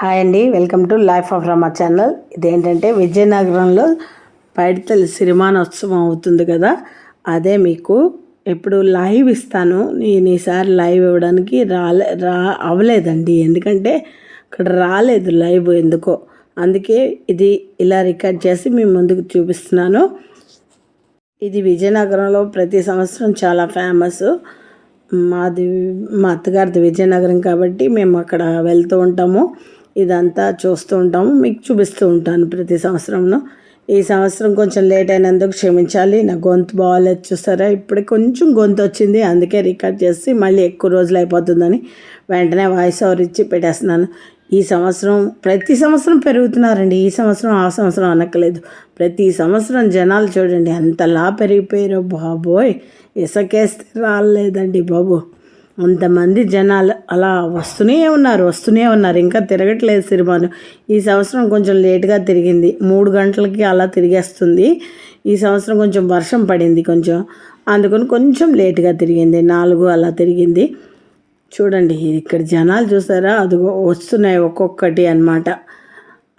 Hi అండి welcome to life of Rama channel. ఇదేంటంటే విజయనగరంలో పైడితల్లి సిరిమానోత్సవం అవుతుంది కదా అదే మీకు ఇప్పుడు లైవ్ ఇస్తాను. నేను ఈసారి లైవ్ ఇవ్వడానికి రాలే రా అవ్వలేదండి. ఎందుకంటే అక్కడ రాలేదు లైవ్ ఎందుకో. అందుకే ఇది ఇలా రికార్డ్ చేసి మీ ముందుకు చూపిస్తున్నాను. ఇది విజయనగరంలో ప్రతి సంవత్సరం చాలా ఫేమస్. మాది మా అత్తగారిది విజయనగరం కాబట్టి మేము అక్కడ వెళ్తూ ఉంటాము. ఇదంతా చూస్తూ ఉంటాము. మీకు చూపిస్తూ ఉంటాను ప్రతి సంవత్సరంలో. ఈ సంవత్సరం కొంచెం లేట్ అయినందుకు క్షమించాలి. నా గొంతు బాగాలేదు చూస్తారా? ఇప్పుడే కొంచెం గొంతు వచ్చింది. అందుకే రికార్డ్ చేసి మళ్ళీ ఎక్కువ రోజులు అయిపోతుందని వెంటనే వాయిస్ ఓవర్ ఇచ్చి పెట్టేస్తున్నాను. ఈ సంవత్సరం ప్రతి సంవత్సరం పెరుగుతున్నారండి. ఈ సంవత్సరం ఆ సంవత్సరం అనక్కలేదు ప్రతి సంవత్సరం జనాలు చూడండి ఎంతలా పెరిగిపోయారో బాబోయ్! ఇసకేస్తే రాలేదండి బాబు. అంతమంది జనాలు అలా వస్తూనే ఉన్నారు వస్తూనే ఉన్నారు. ఇంకా తిరగట్లేదు సినిమాను ఈ సంవత్సరం కొంచెం లేట్గా తిరిగింది. మూడు గంటలకి అలా తిరిగేస్తుంది. ఈ సంవత్సరం కొంచెం వర్షం పడింది కొంచెం. అందుకని కొంచెం లేట్గా తిరిగింది. నాలుగు అలా తిరిగింది. చూడండి ఇక్కడ జనాలు చూసారా? అదిగో వస్తున్నాయి ఒక్కొక్కటి అన్నమాట.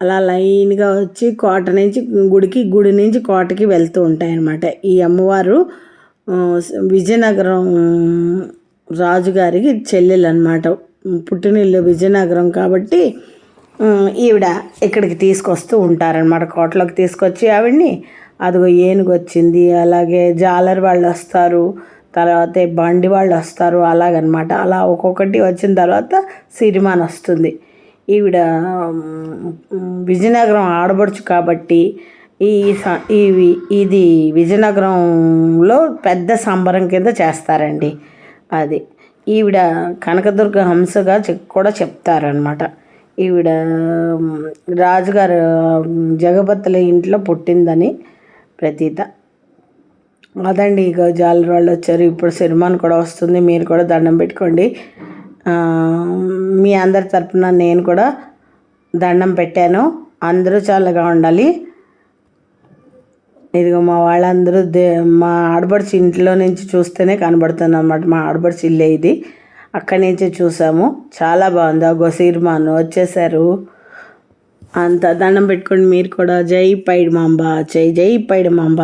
అలా లైన్గా వచ్చి కోట నుంచి గుడికి గుడి నుంచి కోటకి వెళ్తూ ఉంటాయి అన్నమాట ఈ అమ్మవారు విజయనగరం రాజుగారికి చెల్లెలు అనమాట పుట్టినిల్లు విజయనగరం కాబట్టి ఈవిడ ఇక్కడికి తీసుకొస్తూ ఉంటారనమాట కోటలోకి తీసుకొచ్చి ఆవిడ్ని అదిగో ఏనుగు వచ్చింది అలాగే జాలర్ వాళ్ళు వస్తారు తర్వాత బండి వాళ్ళు వస్తారు అలాగనమాట అలా ఒక్కొక్కటి వచ్చిన తర్వాత సిరిమాన్ వస్తుంది. ఈవిడ విజయనగరం ఆడబడుచు కాబట్టి ఈ ఇది విజయనగరంలో పెద్ద సంబరం కింద చేస్తారండి. అది. ఈవిడ కనకదుర్గ హంసగా కూడా చెప్తారనమాట ఈవిడ రాజుగారు ఉమ్, జగపతుల ఇంట్లో పుట్టిందని ప్రతీత. అదండి ఇక జాలర్ వాళ్ళు వచ్చారు ఇప్పుడు సినిమాను కూడా వస్తుంది మీరు కూడా దండం పెట్టుకోండి. మీ అందరి తరఫున నేను కూడా దండం పెట్టాను. అందరూ చాలాగా ఉండాలి. ఇదిగో మా వాళ్ళందరూ దే మా ఆడబడిచి ఇంట్లో నుంచి చూస్తేనే కనబడుతుంది అనమాట మా ఆడబడిచి ఇల్లే ఇది. అక్కడి నుంచి చూసాము. చాలా బాగుంది. ఆ సీర్మాను వచ్చేసారు. అంత దండం పెట్టుకోండి మీరు కూడా. జై పైడి మాంబ జై జై పైడి మాంబ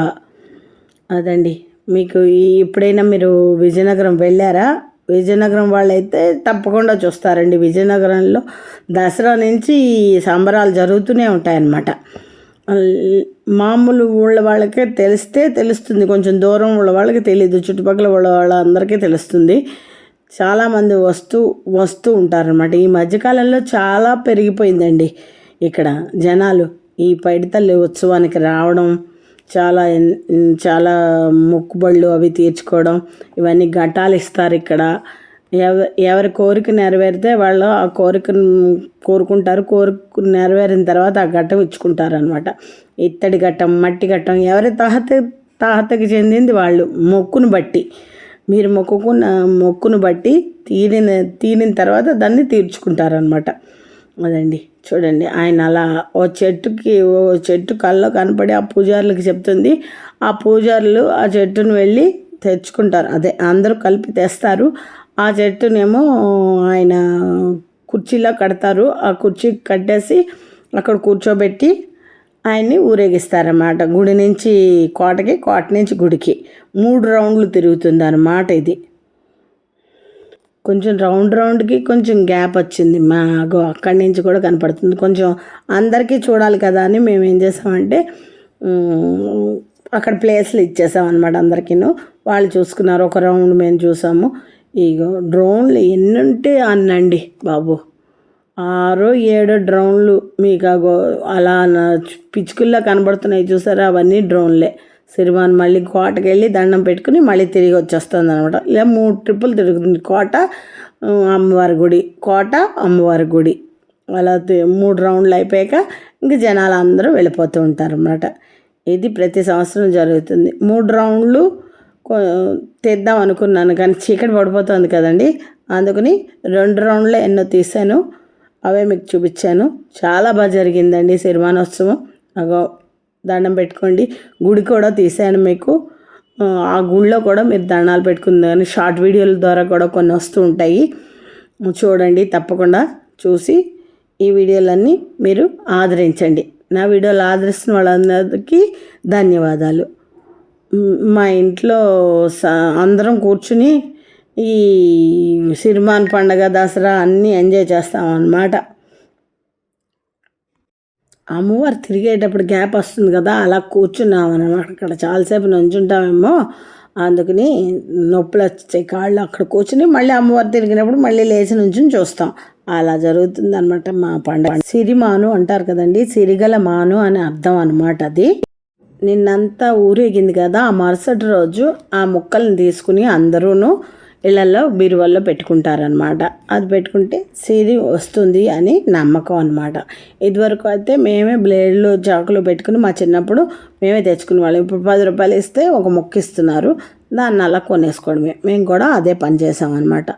అదండి. మీకు ఈ ఎప్పుడైనా మీరు విజయనగరం వెళ్ళారా? విజయనగరం వాళ్ళైతే తప్పకుండా చూస్తారండి. విజయనగరంలో దసరా నుంచి సంబరాలు జరుగుతూనే ఉంటాయన్నమాట. మామూలు ఊళ్ళ వాళ్ళకే తెలిస్తే తెలుస్తుంది. కొంచెం దూరం ఉన్న వాళ్ళకి తెలియదు చుట్టుపక్కల వాళ్ళ వాళ్ళందరికీ తెలుస్తుంది. చాలామంది వస్తూ వస్తూ ఉంటారనమాట ఈ మధ్యకాలంలో చాలా పెరిగిపోయిందండి ఇక్కడ జనాలు. ఈ పైడితల్లి ఉత్సవానికి రావడం చాలా చాలా మొక్కుబళ్ళు అవి తీర్చుకోవడం ఇవన్నీ ఘటాలు ఇస్తారు ఇక్కడ. ఎవ ఎవరి కోరిక నెరవేరితే వాళ్ళు ఆ కోరికను కోరుకుంటారు. కోరిక నెరవేరిన తర్వాత ఆ ఘట్టం ఇచ్చుకుంటారు అనమాట ఇత్తడి ఘట్టం మట్టి ఘట్టం ఎవరి తాహత తాహతకి చెందింది వాళ్ళు. మొక్కును బట్టి. మీరు మొక్కుకున్న మొక్కును బట్టి తీరిన తీరిన తర్వాత దాన్ని తీర్చుకుంటారనమాట అదండి. చూడండి. ఆయన అలా ఓ చెట్టుకి ఓ చెట్టు కళ్ళలో కనపడి ఆ పూజారులకు చెప్తుంది. ఆ పూజారులు ఆ చెట్టును వెళ్ళి తెచ్చుకుంటారు. అదే అందరూ కలిపి తెస్తారు. ఆ చెట్టునేమో ఆయన కుర్చీలో కడతారు. ఆ కుర్చీ కట్టేసి అక్కడ కూర్చోబెట్టి ఆయన్ని ఊరేగిస్తారన్నమాట. గుడి నుంచి కోటకి కోట నుంచి గుడికి. మూడు రౌండ్లు తిరుగుతుంది అన్నమాట ఇది. కొంచెం రౌండ్ రౌండ్కి కొంచెం గ్యాప్ వచ్చింది మాకు. అక్కడి నుంచి కూడా కనపడుతుంది. కొంచెం అందరికీ చూడాలి కదా అని మేము ఏం చేసామంటే అక్కడ ప్లేస్లు ఇచ్చేసాం అనమాట అందరికీను. వాళ్ళు చూసుకున్నారు. ఒక రౌండ్ మేము చూసాము. ఇగో డ్రోన్లు ఎన్ని ఉంటే అన్నండి బాబు. ఆరో ఏడో డ్రోన్లు మీకు అగో అలా నా- కనబడుతున్నాయి చూసారా? అవన్నీ డ్రోన్లే. సిరిమాన్ మళ్ళీ కోటకి వెళ్ళి దండం పెట్టుకుని మళ్ళీ తిరిగి వచ్చేస్తుంది అనమాట ఇలా మూడు ట్రిప్పులు తిరుగుతుంది. కోట అమ్మవారి గుడి. కోట అమ్మవారి గుడి. అలా తి- మూడు రౌండ్లు అయిపోయాక ఇంక జనాలు అందరూ వెళ్ళిపోతూ ఉంటారు అన్నమాట ఇది ప్రతి సంవత్సరం జరుగుతుంది. మూడు రౌండ్లు తీద్దాం అనుకున్నాను కానీ చీకటి పడిపోతుంది కదండి. అందుకని రెండు రౌండ్లు ఎన్నో తీసాను అవే మీకు చూపించాను. చాలా బాగా జరిగిందండి సిరిమానోత్సవం అగో దండం పెట్టుకోండి. గుడి కూడా తీసాను మీకు. ఆ, ఆ గుడిలో కూడా మీరు దండాలు పెట్టుకుంది కానీ షార్ట్ వీడియోల ద్వారా కూడా కొన్ని వస్తూ ఉంటాయి. చూడండి తప్పకుండా చూసి ఈ వీడియోలన్నీ మీరు ఆదరించండి. నా వీడియోలు ఆదరిస్తున్న వాళ్ళందరికీ ధన్యవాదాలు. మా ఇంట్లో స అందరం కూర్చుని ఈ సిరిమాన్ పండగ దసరా అన్నీ ఎంజాయ్ చేస్తాం అన్నమాట. అమ్మవారు తిరిగేటప్పుడు గ్యాప్ వస్తుంది కదా అలా కూర్చున్నాం అనమాట అక్కడ చాలాసేపు నుంచుంటామేమో అందుకని నొప్పులు వచ్చాయి కాళ్ళు అక్కడ కూర్చుని మళ్ళీ అమ్మవారు తిరిగినప్పుడు మళ్ళీ లేచి నుంచి చూస్తాం. అలా జరుగుతుంది అనమాట మా పండగ. సిరిమాను అంటారు కదండి సిరిగల మాను అని అర్థం అనమాట అది. నిన్నంతా ఊరేగింది కదా ఆ మరుసటి రోజు ఆ ముక్కల్ని తీసుకుని అందరూను ఇళ్ళల్లో బీరువాల్లో పెట్టుకుంటారనమాట అది పెట్టుకుంటే సిరి వస్తుంది అని నమ్మకం అనమాట ఇదివరకు అయితే మేమే బ్లేడ్లు చాకులు పెట్టుకుని మా చిన్నప్పుడు మేమే తెచ్చుకునే వాళ్ళం. ఇప్పుడు పది రూపాయలు ఇస్తే ఒక మొక్క ఇస్తున్నారు. దాన్ని అలా కొనేసుకోవడమే. మేము కూడా అదే పని చేసామన్నమాట.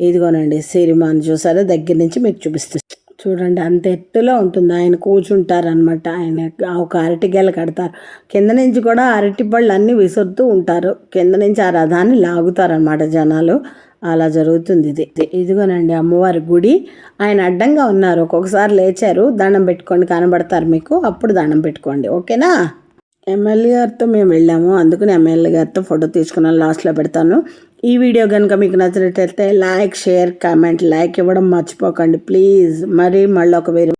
ఇదిగోనండి సిరిమాను చూసారా? దగ్గర నుంచి మీకు చూపిస్తుంది చూడండి అంత ఎత్తులో ఉంటుంది. ఆయన కూర్చుంటారనమాట ఆయన ఒక అరటి గెల కడతారు. కింద నుంచి కూడా అరటి పళ్ళు అన్నీ విసురుతూ ఉంటారు. కింద నుంచి ఆ రథాన్ని లాగుతారనమాట జనాలు. అలా జరుగుతుంది ఇది. ఇదిగోనండి అమ్మవారి గుడి. ఆయన అడ్డంగా ఉన్నారు. ఒక్కొక్కసారి లేచారు. దండం పెట్టుకోండి కనబడతారు మీకు. అప్పుడు దండం పెట్టుకోండి. ఓకేనా? ఎమ్మెల్యే గారితో మేము వెళ్ళాము. అందుకని ఎమ్మెల్యే గారితో ఫోటో తీసుకున్నాను. లాస్ట్లో పెడతాను. ఈ వీడియో కనుక మీకు నచ్చినట్లయితే లైక్ షేర్ కామెంట్ లైక్ ఇవ్వడం మర్చిపోకండి. ప్లీజ్. మరి మళ్ళీ ఒక వేరే